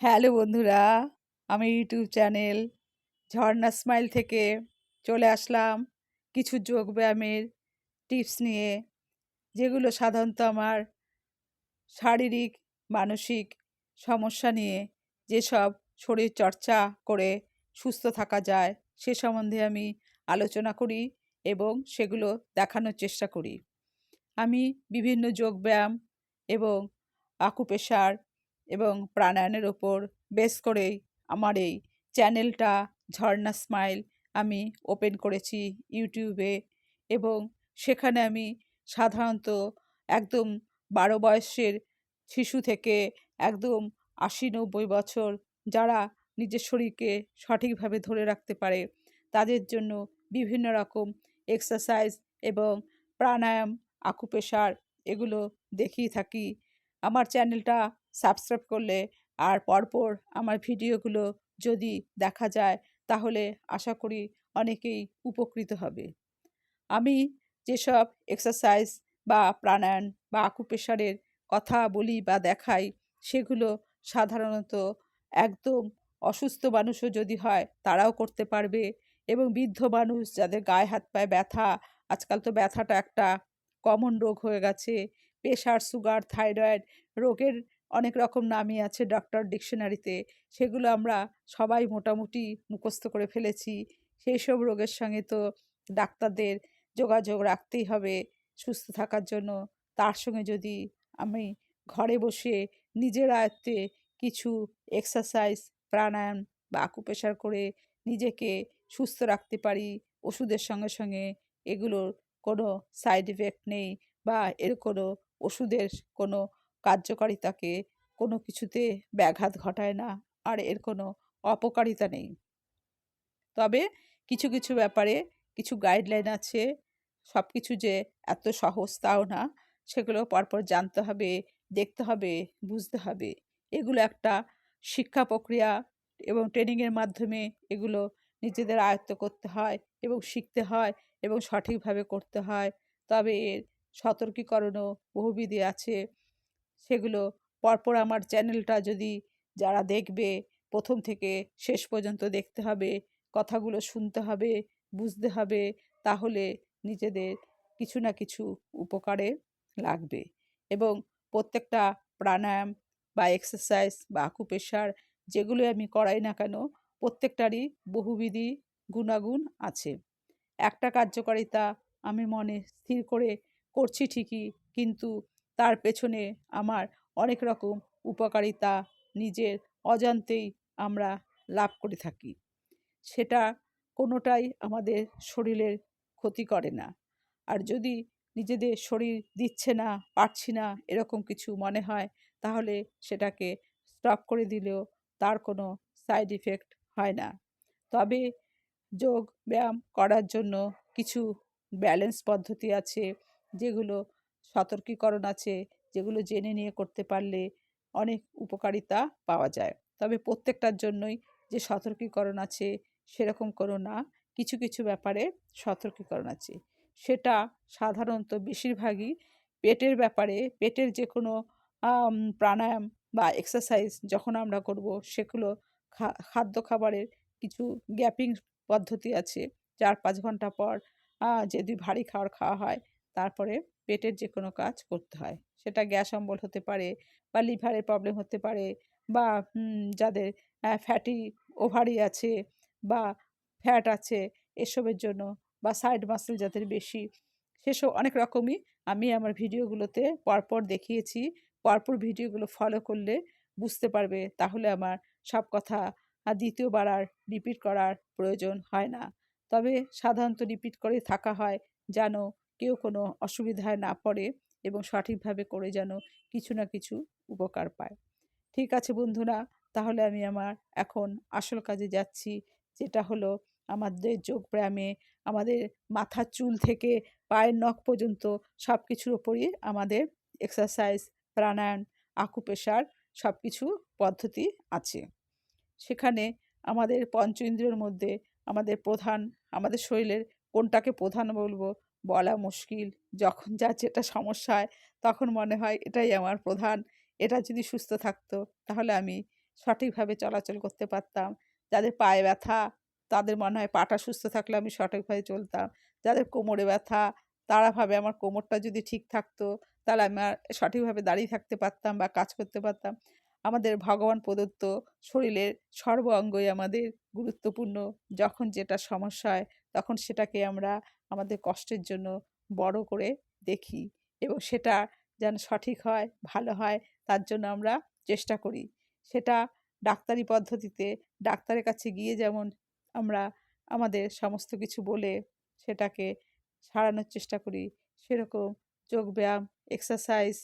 Hello বন্ধুরা, আমি YouTube channel ঝর্ণা smile থেকে চলে আসলাম কিছু যোগ ব্যায়ামের টিপস নিয়ে, যেগুলো সাধারণত আমার শারীরিক, মানসিক সমস্যা নিয়ে যেসব শরীর চর্চা করে সুস্থ থাকা যায় সে সম্বন্ধে আমি আলোচনা করি এবং সেগুলো দেখানোর চেষ্টা করি। আমি বিভিন্ন যোগব্যায়াম এবং আকুপেশার এবং প্রাণায়ামের ওপর বেস করেই আমার এই চ্যানেলটা ঝর্ণা স্মাইল আমি ওপেন করেছি ইউটিউবে এবং সেখানে আমি সাধারণত একদম বারো বয়সের শিশু থেকে একদম আশি নব্বই বছর যারা নিজের শরীরকে সঠিকভাবে ধরে রাখতে পারে তাদের জন্য বিভিন্ন রকম এক্সারসাইজ এবং প্রাণায়াম আকুপেশার এগুলো দেখিয়ে থাকি। আমার চ্যানেলটা সাবস্ক্রাইব করলে আর পরপর আমার ভিডিওগুলো যদি দেখা যায়, তাহলে আশা করি অনেকেই উপকৃত হবে। আমি যেসব এক্সারসাইজ বা প্রাণায়াম বা আকুপেশারের কথা বলি বা দেখাই, সেগুলো সাধারণত একদম অসুস্থ মানুষও যদি হয়, তারাও করতে পারবে এবং বৃদ্ধ মানুষ যাদের গায়ে হাত পায়ে ব্যথা, আজকাল তো ব্যথাটা একটা কমন রোগ হয়ে গেছে প্রেশার সুগার থাইরয়েড রোগের অনেক রকম নামই আছে ডক্টর ডিকশনারিতে সেগুলো আমরা সবাই মোটামুটি মুখস্থ করে ফেলেছি। সেই সব রোগের সঙ্গে তো ডাক্তারদের যোগাযোগ রাখতেই হবে সুস্থ থাকার জন্য। তার সঙ্গে যদি আমি ঘরে বসে নিজের আয়ত্তে কিছু এক্সারসাইজ প্রাণায়াম বা আকুপেশার করে নিজেকে সুস্থ রাখতে পারি, ওষুধের সঙ্গে সঙ্গে এগুলোর কোনো সাইড এফেক্ট নেই বা এর কোনো ওষুধের কোনো কার্যকারিতাকে কোনো কিছুতে ব্যাঘাত ঘটায় না, আর এর কোনো অপকারিতা নেই। তবে কিছু কিছু ব্যাপারে কিছু গাইডলাইন আছে সব কিছু যে এত সহজ তাও না, সেগুলো পরপর জানতে হবে, দেখতে হবে, বুঝতে হবে। এগুলো একটা শিক্ষা প্রক্রিয়া এবং ট্রেনিংয়ের মাধ্যমে এগুলো নিজেদের আয়ত্ত করতে হয় এবং শিখতে হয় এবং সঠিকভাবে করতে হয়। তবে এর সতর্কীকরণও বহুবিধি আছে। সেগুলো পরপর আমার চ্যানেলটা যদি যারা দেখবে, প্রথম থেকে শেষ পর্যন্ত দেখতে হবে, কথাগুলো শুনতে হবে, বুঝতে হবে, তাহলে নিজেদের কিছু না কিছু উপকারে লাগবে। এবং প্রত্যেকটা প্রাণায়াম বা এক্সারসাইজ বা আকুপেশার যেগুলো আমি করাই না কেন, প্রত্যেকটারই বহুবিধি গুণাগুণ আছে। একটা কার্যকারিতা আমি মনে স্থির করে করছি ঠিকই, কিন্তু তার পেছনে আমার অনেক রকম উপকারিতা নিজের অজান্তেই আমরা লাভ করে থাকি। সেটা কোনোটাই আমাদের শরীরের ক্ষতি করে না। আর যদি নিজেদের শরীর দিচ্ছে না, পারছি না এরকম কিছু মনে হয়, তাহলে সেটাকে স্টপ করে দিলেও তার কোনো সাইড ইফেক্ট হয় না। তবে যোগ ব্যায়াম করার জন্য কিছু ব্যালেন্স পদ্ধতি আছে, যেগুলো সতর্কীকরণ আছে যেগুলো জেনে নিয়ে করতে পারলে অনেক উপকারিতা পাওয়া যায়। তবে প্রত্যেকটার জন্যই যে সতর্কীকরণ আছে সেরকম কোনো না। কিছু কিছু ব্যাপারে সতর্কীকরণ আছে। সেটা সাধারণত বেশিরভাগই পেটের ব্যাপারে, পেটের যে কোনো প্রাণায়াম বা এক্সারসাইজ যখন আমরা করব সেগুলো খাদ্য খাবারের কিছু গ্যাপিং পদ্ধতি আছে। চার, পাঁচ ঘণ্টা পর যদি ভারী খাবার খাওয়া হয়, তারপরে পেটের যে কোনো কাজ করতে হয়। সেটা গ্যাস অম্বল হতে পারে বা লিভারের প্রবলেম হতে পারে বা যাদের ফ্যাটি ওভারি আছে বা ফ্যাট আছে এসবের জন্য বা সাইড মাসেল যাদের বেশি সেসব অনেক রকমই আমি আমার ভিডিওগুলোতে পরপর দেখিয়েছি। পরপর ভিডিওগুলো ফলো করলে বুঝতে পারবে তাহলে আমার সব কথা দ্বিতীয়বার আর রিপিট করার প্রয়োজন হয় না। তবে সাধারণত রিপিট করে থাকা হয় যেন কেউ কোনো অসুবিধায় না পড়ে এবং সঠিকভাবে করে যেন কিছু না কিছু উপকার পায়। ঠিক আছে বন্ধুরা, তাহলে আমি আমার এখন আসল কাজে যাচ্ছি, যেটা হলো আমাদের যোগব্যায়ামে আমাদের মাথার চুল থেকে পায়ের নখ পর্যন্ত সব কিছুর ওপরই আমাদের এক্সারসাইজ, প্রাণায়াম আকুপেশার সব কিছু পদ্ধতি আছে। সেখানে আমাদের পঞ্চ ইন্দ্রিয়র মধ্যে আমাদের প্রধান, আমাদের শরীরের কোনটাকে প্রধান বলব বলা মুশকিল। যখন যা যেটা সমস্যা হয়, তখন মনে হয় এটাই আমার প্রধান। এটা যদি সুস্থ থাকতো, তাহলে আমি সঠিকভাবে চলাচল করতে পারতাম। যাদের পায়ে ব্যথা, তাদের মনে হয় পাটা সুস্থ থাকলে আমি সঠিকভাবে চলতাম। যাদের কোমরে ব্যথা, তারা ভাবে আমার কোমরটা যদি ঠিক থাকতো, তাহলে আমি আর সঠিকভাবে দাঁড়িয়ে থাকতে পারতাম বা কাজ করতে পারতাম। আমাদের ভগবান প্রদত্ত শরীরের সর্ব অঙ্গই আমাদের গুরুত্বপূর্ণ। যখন যেটা সমস্যা হয়, তখন সেটাকে আমরা আমাদের কষ্টের জন্য বড় করে দেখি এবং সেটা যেন সঠিক হয়, ভালো হয়, তার জন্য আমরা চেষ্টা করি। সেটা ডাক্তারি পদ্ধতিতে ডাক্তারের কাছে গিয়ে যেমন আমরা আমাদের সমস্ত কিছু বলে সেটাকে সারানোর চেষ্টা করি, সেরকম যোগব্যায়াম এক্সারসাইজ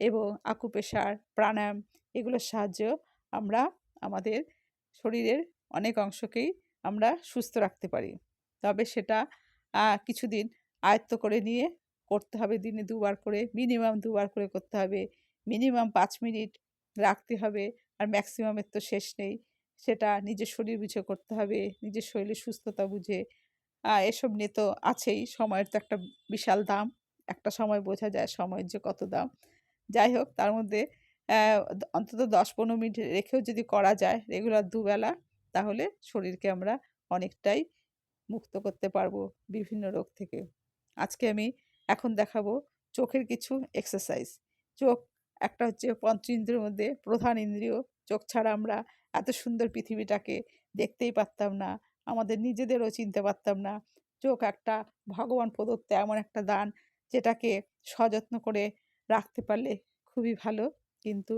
এবং আকুপ্রেশার প্রাণায়াম এগুলোর সাহায্যেও আমরা আমাদের শরীরের অনেক অংশকেই আমরা সুস্থ রাখতে পারি। তবে সেটা কিছুদিন আয়ত্ত করে নিয়ে করতে হবে। দিনে দুবার করে মিনিমাম দুবার করে করতে হবে। মিনিমাম পাঁচ মিনিট রাখতে হবে আর ম্যাক্সিমামের তো শেষ নেই। সেটা নিজের শরীর বুঝে করতে হবে, নিজের শরীরের সুস্থতা বুঝে। এসব নিয়ে তো আছেই। সময়ের তো একটা বিশাল দাম। একটা সময় বোঝা যায় সময়ের যে কত দাম। যাই হোক, তার মধ্যে অন্তত দশ পনেরো মিনিট রেখেও যদি করা যায় রেগুলার দুবেলা, তাহলে শরীরকে আমরা অনেকটাই মুক্ত করতে পারব বিভিন্ন রোগ থেকে। আজকে আমি এখন দেখাবো চোখের কিছু এক্সারসাইজ চোখ একটা হচ্ছে পঞ্চ ইন্দ্রিয়ের মধ্যে প্রধান ইন্দ্রিয়। চোখ ছাড়া আমরা এত সুন্দর পৃথিবীটাকে দেখতেই পারতাম না, আমাদের নিজেদেরও চিনতে পারতাম না। চোখ একটা ভগবান প্রদত্ত এমন একটা দান যেটাকে সযত্ন করে রাখতে পারলে খুবই ভালো। কিন্তু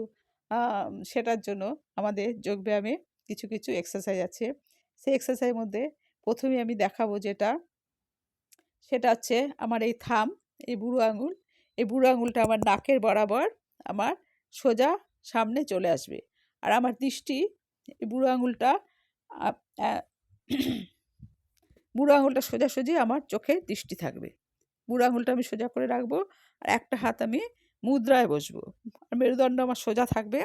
সেটার জন্য আমাদের যোগব্যায়ামে কিছু কিছু এক্সারসাইজ আছে। সেই এক্সারসাইজের মধ্যে প্রথমে আমি দেখাবো যেটা। সেটা হচ্ছে আমার এই থাম, এই বুড়ো আঙুল। এই বুড়ো আঙুলটা আমার নাকের বরাবর আমার সোজা সামনে চলে আসবে। আর আমার দৃষ্টি, এই বুড়ো আঙুলটা বুড়ো আঙুলটা সোজাসুজি আমার চোখে দৃষ্টি থাকবে। বুড়ো আঙুলটা আমি সোজা করে রাখব আর একটা হাত আমি মুদ্রায় বসবো। আর মেরুদণ্ড আমার সোজা থাকবে।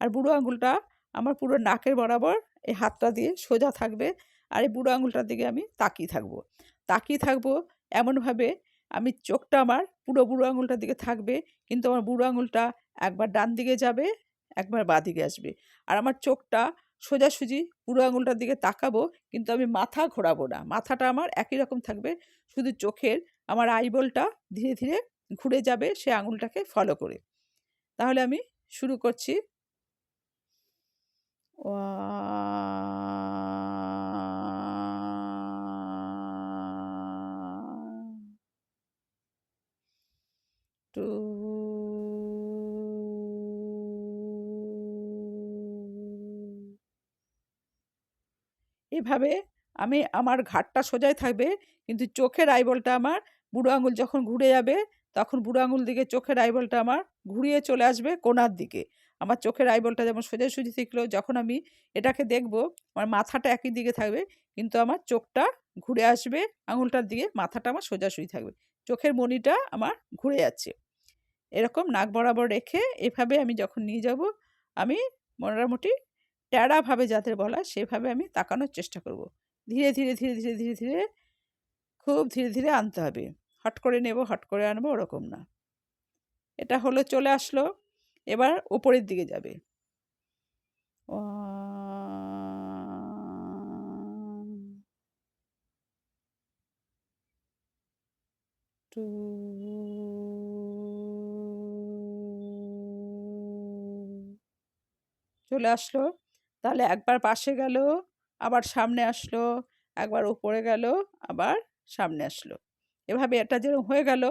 আর বুড়ো আঙুলটা আমার পুরো নাকের বরাবর এই হাতটা দিয়ে সোজা থাকবে। আর এই বুড়ো আঙুলটার দিকে আমি তাকিয়ে থাকব। তাকিয়ে থাকব এমনভাবে আমি চোখটা আমার পুরো বুড়ো আঙুলটার দিকে থাকবে, কিন্তু আমার বুড়ো আঙুলটা একবার ডান দিকে যাবে, একবার বাঁ দিকে আসবে। আর আমার চোখটা সোজাসুজি বুড়ো আঙুলটার দিকে তাকাবো, কিন্তু আমি মাথা ঘোরাবো না। মাথাটা আমার একই রকম থাকবে, শুধু চোখের আমার আইবলটা ধীরে ধীরে ঘুরে যাবে সে আঙুলটাকে ফলো করে। তাহলে আমি শুরু করছি। এভাবে আমি আমার ঘাটটা সোজাই থাকবে, কিন্তু চোখের আইবলটা আমার বুড়ো আঙুল যখন ঘুরে যাবে, তখন বুড়ো আঙুল দিকে চোখের আইবলটা আমার ঘুরিয়ে চলে আসবে কোনার দিকে। আমার চোখের আইবলটা যেমন সোজাসুজি থাকলেও যখন আমি এটাকে দেখব, আমার মাথাটা একই দিকে থাকবে, কিন্তু আমার চোখটা ঘুরে আসবে, আঙুলটার দিকে মাথাটা আমার সোজাসুজি থাকবে। চোখের মনিটা আমার ঘুরে যাচ্ছে। এরকম নাক বরাবর রেখে এভাবে আমি যখন নিয়ে যাব, আমি মোটামুটি ট্যাড়াভাবে যাদের বলা সেভাবে আমি তাকানোর চেষ্টা করব। ধীরে ধীরে ধীরে ধীরে ধীরে ধীরে খুব ধীরে ধীরে আনতে হবে। হট করে নেব, হট করে আনব ওরকম না। এটা হলো চলে আসলো, এবার ওপরের দিকে যাবে। চলে আসলো। তাহলে একবার পাশে গেল, আবার সামনে আসলো, একবার উপরে গেল, আবার সামনে আসলো। এভাবে এটা যেরকম হয়ে গেল,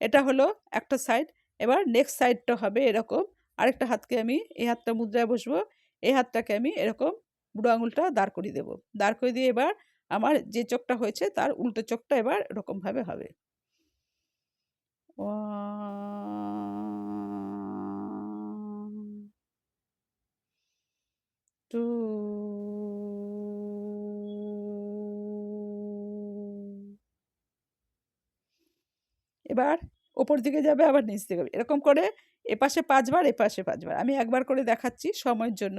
এটা হলো একটা সাইড এবার নেক্সট সাইডটা হবে এরকম। আরেকটা হাতকে আমি এই হাতটা মুদ্রায় বসবো, এই হাতটাকে আমি এরকম বুড়ো আঙুলটা দাঁড় করিয়ে দেবো। দাঁড় করে দিয়ে এবার আমার যে চোখটা হয়েছে, তার উল্টো চোখটা এবার এরকমভাবে হবে। টু এবার ওপর দিকে যাবে, আবার নিচ দিকে এরকম করে এপাশে পাঁচবার এপাশে পাঁচবার। আমি একবার করে দেখাচ্ছি সময়ের জন্য।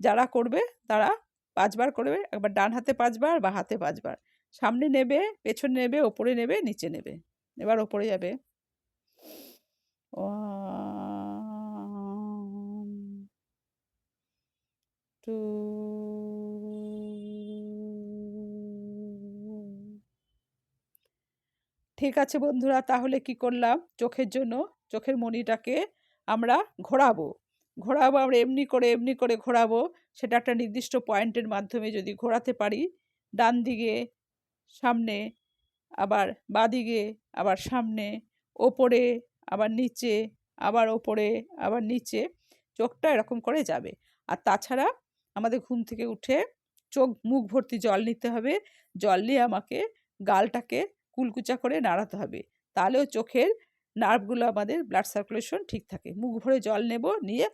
যারা করবে, তারা পাঁচবার করবে। একবার ডান হাতে পাঁচবার বা হাতে পাঁচবার। সামনে নেবে, পেছনে নেবে, ওপরে নেবে, নিচে নেবে। এবার ওপরে যাবে। ও ঠিক আছে বন্ধুরা, তাহলে কি করলাম? চোখের জন্য, চোখের মণিটাকে আমরা ঘোরাবো। ঘোরাবো আমরা এমনি করে এমনি করে ঘোরাবো। সেটা একটা নির্দিষ্ট পয়েন্টের মাধ্যমে যদি ঘোরাতে পারি, ডান দিকে, সামনে, আবার বাদিকে আবার সামনে, ওপরে আবার নিচে, আবার ওপরে, আবার নিচে চোখটা এরকম করে যাবে। আর তাছাড়া আমাদের ঘুম থেকে উঠে চোখ মুখ ভর্তি জল নিতে হবে। জল নিয়ে আমাকে গালটাকে কুলকুচা করে নাড়াতে হবে। তাহলেও চোখের নার্ভগুলো আমাদের ব্লাড সার্কুলেশন ঠিক থাকে। মুখ ভরে জল নেব, নিয়ে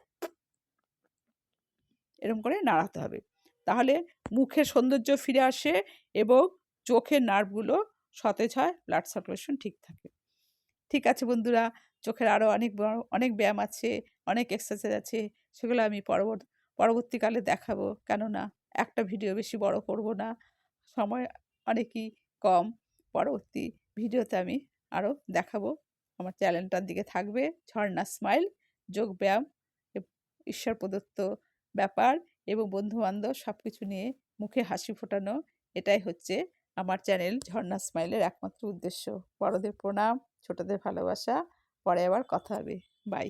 এরকম করে নাড়াতে হবে। তাহলে মুখের সৌন্দর্য ফিরে আসে এবং চোখের নার্ভগুলো সতেজ হয় ব্লাড সার্কুলেশন ঠিক থাকে। ঠিক আছে বন্ধুরা, চোখের আরও অনেক অনেক ব্যায়াম আছে, অনেক এক্সারসাইজ আছে, সেগুলো আমি পরবর্তী পরবর্তীকালে দেখাবো। কেননা একটা ভিডিও বেশি বড় করব না, সময় অনেকই কম। পরবর্তী ভিডিওতে আমি আরও দেখাবো। আমার চ্যানেলটার দিকে থাকবে ঝর্ণা স্মাইল যোগব্যায়াম ঈশ্বর প্রদত্ত ব্যাপার এবং বন্ধুবান্ধব সব কিছু নিয়ে মুখে হাসি ফোটানো, এটাই হচ্ছে আমার চ্যানেল ঝর্ণা স্মাইলের একমাত্র উদ্দেশ্য। বড়দের প্রণাম, ছোটদের ভালোবাসা। পরে আবার কথা হবে। বাই।